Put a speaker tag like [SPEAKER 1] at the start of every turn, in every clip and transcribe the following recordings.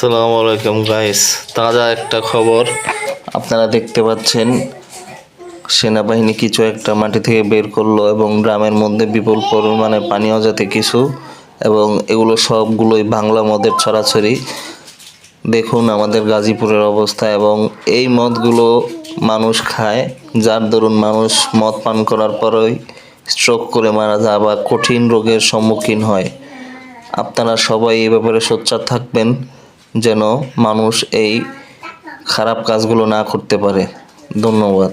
[SPEAKER 1] আসসালামু আলাইকুম গাইস তাজা একটা খবর আপনারা দেখতে পাচ্ছেন। সেনাবাহিনী কিছু একটা মাটি থেকে বের করল এবং গ্রামের মধ্যে বিপুল পরিমাণে পানীয় জাতীয় কিছু এবং এগুলো সবগুলোই বাংলা মদের ছড়াছড়ি। দেখুন আমাদের গাজীপুরের অবস্থা এবং এই মদগুলো মানুষ খায়, যার দরুন মানুষ মদ পান করার পরেই স্ট্রোক করে মারা যায় বা কঠিন রোগের সম্মুখীন হয়। আপনারা সবাই এই ব্যাপারে সোচ্চার থাকবেন। যেন মানুষ এই খারাপ কাজগুলো না করতে পারে। ধন্যবাদ।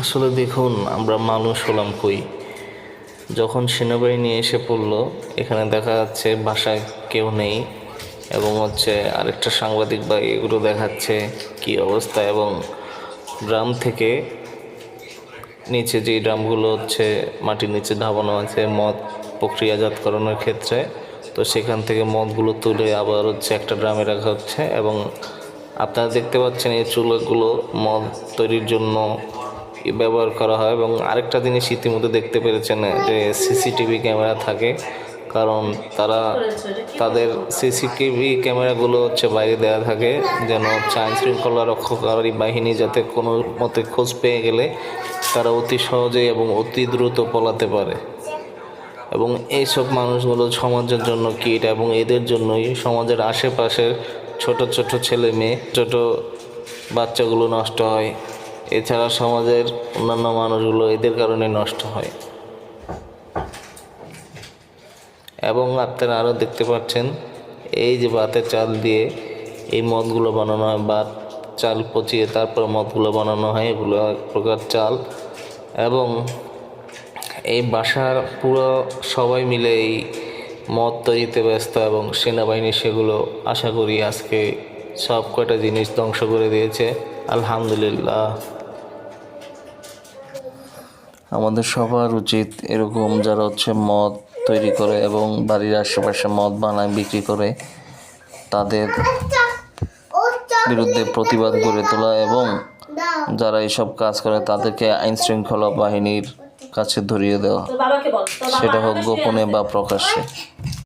[SPEAKER 1] আসলে দেখুন, আমরা মানুষ হলাম কই? যখন সেনাবাহিনী এসে পড়ল, এখানে দেখা যাচ্ছে বাসায় কেউ নেই এবং হচ্ছে আরেকটা সাংবাদিক বা এগুলো দেখাচ্ছে কি অবস্থা এবং গ্রাম থেকে নিচে যে ড্রামগুলো হচ্ছে, মাটির নিচে ধাবানো আছে, মদ প্রক্রিয়াজাতকরণের ক্ষেত্রে। তো সেখান থেকে মদগুলো তুলে আবার হচ্ছে একটা ড্রামে রাখা হচ্ছে এবং আপনারা দেখতে পাচ্ছেন এই চুলাগুলো মদ তৈরির জন্য ব্যবহার করা হয় এবং আরেকটা জিনিস ইতিমধ্যে দেখতে পেরেছেন যে সিসিটিভি ক্যামেরা থাকে, কারণ তারা তাদের সিসিটিভি ক্যামেরাগুলো হচ্ছে বাইরে দেওয়া থাকে যেন হচ্ছে শৃঙ্খলা রক্ষাকারী বাহিনী যাতে কোনো মতে খোঁজ পেয়ে গেলে তারা অতি সহজেই এবং অতি দ্রুত পলাতে পারে। এবং এইসব মানুষগুলো সমাজের জন্য কীট এবং এদের জন্যই সমাজের আশেপাশের ছোট ছোট ছেলে মেয়ে, ছোট বাচ্চাগুলো নষ্ট হয়। এছাড়া সমাজের অন্যান্য মানুষগুলো এদের কারণে নষ্ট হয়। এবং আপনারা আরও দেখতে পাচ্ছেন, এই যে ভাতের চাল দিয়ে এই মদগুলো বানানো হয় ভাত চাল পচিয়ে তারপর মদগুলো বানানো হয়, এগুলো এক প্রকার চাল। এবং এই বাসার পুরো সবাই মিলে এই মদ তৈরিতে ব্যস্ত এবং সেনাবাহিনী সেগুলো আশা করি আজকে সব কয়টা জিনিস ধ্বংস করে দিয়েছে। আলহামদুলিল্লাহ। আমাদের সবার উচিত এরকম যারা হচ্ছে মদ তৈরি করে এবং বাড়ির আশেপাশে মদ বানায়, বিক্রি করে, তাদের বিরুদ্ধে প্রতিবাদ গড়ে তোলা এবং যারা এইসব কাজ করে তাদেরকে আইন শৃঙ্খলা বাহিনীর কাছে ধরিয়ে দেওয়া। সেটা হোক গোপনে বা প্রকাশ্যে।